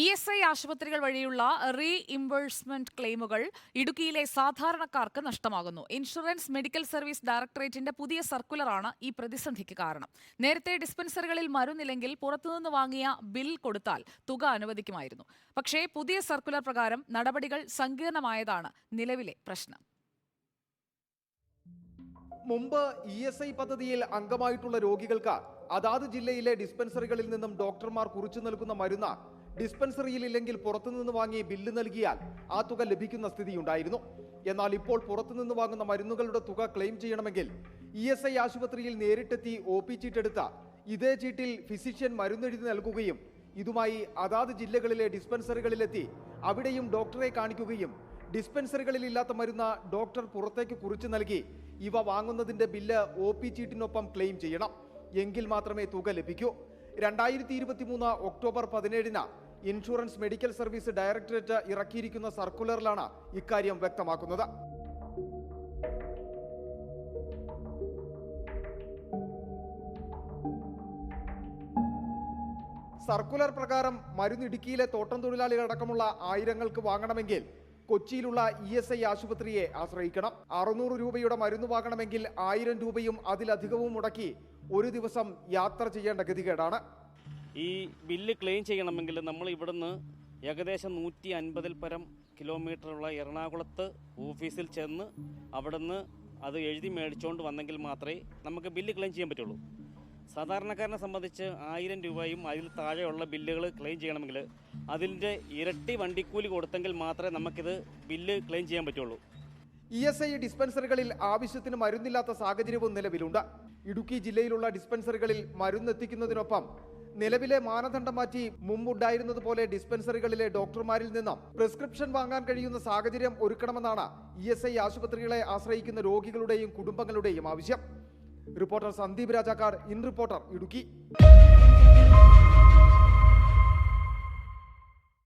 E S I ആശുപത്രികൾ വഴിയുള്ള re ഇംബേഴ്സ്മെന്റ് ക്ലെയിമുകൾ ഇടുക്കിയിലെ സാധാരണക്കാർക്ക് നഷ്ടമാകുന്നു. ഇൻഷുറൻസ് മെഡിക്കൽ സർവീസ് ഡയറക്ടറേറ്റിന്റെ പുതിയ സർക്കുലറാണ് ഈ പ്രതിസന്ധിക്ക് കാരണം. നേരത്തെ ഡിസ്പെൻസറികളിൽ മരുന്നില്ലെങ്കിൽ പുറത്തുനിന്ന് വാങ്ങിയ ബിൽ കൊടുത്താൽ തുക അനുവദിക്കുമായിരുന്നു. പക്ഷേ പുതിയ സർക്കുലർ പ്രകാരം നടപടികൾ സങ്കീർണമായതാണ് നിലവിലെ പ്രശ്നം. മുമ്പ് ഇ എസ് ഐ പദ്ധതിയിൽ അംഗമായിട്ടുള്ള രോഗികൾക്ക് അതാത് ജില്ലയിലെ ഡിസ്പെൻസറികളിൽ നിന്നും ഡോക്ടർമാർ കുറിച്ചു നൽകുന്ന മരുന്ന് ഡിസ്പെൻസറിയിൽ ഇല്ലെങ്കിൽ പുറത്തുനിന്ന് വാങ്ങി ബില്ല് നൽകിയാൽ ആ തുക ലഭിക്കുന്ന സ്ഥിതിയുണ്ടായിരുന്നു. എന്നാൽ ഇപ്പോൾ പുറത്തുനിന്ന് വാങ്ങുന്ന മരുന്നുകളുടെ തുക ക്ലെയിം ചെയ്യണമെങ്കിൽ ഇ എസ് ഐ ആശുപത്രിയിൽ നേരിട്ടെത്തി ഒ പി ചീട്ടെടുത്ത ഇതേ ചീട്ടിൽ ഫിസിഷ്യൻ മരുന്നെഴുതി നൽകുകയും ഇതുമായി അതാത് ജില്ലകളിലെ ഡിസ്പെൻസറികളിലെത്തി അവിടെയും ഡോക്ടറെ കാണിക്കുകയും ഡിസ്പെൻസറികളിൽ ഇല്ലാത്ത മരുന്ന് ഡോക്ടർ പുറത്തേക്ക് കുറിച്ചു നൽകി ഇവ വാങ്ങുന്നതിന്റെ ബില്ല് ഒ പി ചീട്ടിനൊപ്പം ക്ലെയിം ചെയ്യണം. എങ്കിൽ മാത്രമേ തുക ലഭിക്കൂ. രണ്ടായിരത്തി ഇരുപത്തി മൂന്ന് ഒക്ടോബർ പതിനേഴിന് ഇൻഷുറൻസ് മെഡിക്കൽ സർവീസ് ഡയറക്ടറേറ്റ് ഇറക്കിയിരിക്കുന്ന സർക്കുലറിലാണ് ഇക്കാര്യം വ്യക്തമാക്കുന്നത്. സർക്കുലർ പ്രകാരം മരുന്നിടുക്കിയിലെ തോട്ടം തൊഴിലാളികളടക്കമുള്ള ആയിരങ്ങൾക്ക് വാങ്ങണമെങ്കിൽ കൊച്ചിയിലുള്ള ഇ എസ് ഐ ആശുപത്രിയെ ആശ്രയിക്കണം. അറുന്നൂറ് രൂപയുടെ മരുന്ന് വാങ്ങണമെങ്കിൽ ആയിരം രൂപയും അതിലധികവും മുടക്കി ഒരു ദിവസം യാത്ര ചെയ്യേണ്ട ഗതികേടാണ്. ഈ ബില്ല് ക്ലെയിം ചെയ്യണമെങ്കിൽ നമ്മൾ ഇവിടുന്ന് ഏകദേശം നൂറ്റി അൻപതിൽ പരം കിലോമീറ്ററുള്ള എറണാകുളത്ത് ഓഫീസിൽ ചെന്ന് അവിടുന്ന് അത് എഴുതി മേടിച്ചുകൊണ്ട് വന്നെങ്കിൽ മാത്രമേ നമുക്ക് ബില്ല് ക്ലെയിം ചെയ്യാൻ പറ്റുള്ളൂ. സാധാരണക്കാരനെ സംബന്ധിച്ച് ആയിരം രൂപയും അതിൽ താഴെയുള്ള ബില്ലുകൾ ക്ലെയിം ചെയ്യണമെങ്കിൽ അതിന്റെ ഇരട്ടി വണ്ടിക്കൂലി കൊടുത്തെങ്കിൽ മാത്രമേ നമുക്കിത് ബില്ല് ക്ലെയിം ചെയ്യാൻ പറ്റുള്ളൂ. ഇ എസ് ഐ ഡിസ്പെൻസറികളിൽ ആവശ്യത്തിന് മരുന്നില്ലാത്ത സാഹചര്യവും നിലവിലുണ്ട്. ഇടുക്കി ജില്ലയിലുള്ള ഡിസ്പെൻസറികളിൽ മരുന്നെത്തിക്കുന്നതിനൊപ്പം നിലവിലെ മാനദണ്ഡം മാറ്റി മുമ്പുണ്ടായിരുന്നത് പോലെ ഡിസ്പെൻസറികളിലെ ഡോക്ടർമാരിൽ നിന്നും പ്രിസ്ക്രിപ്ഷൻ വാങ്ങാൻ കഴിയുന്ന സാഹചര്യം ഒരുക്കണമെന്നാണ് ഇ എസ് ഐ ആശുപത്രികളെ ആശ്രയിക്കുന്ന രോഗികളുടെയും കുടുംബങ്ങളുടെയും ആവശ്യം. Reporter Sandeep Rajakkad in reporter Idukki.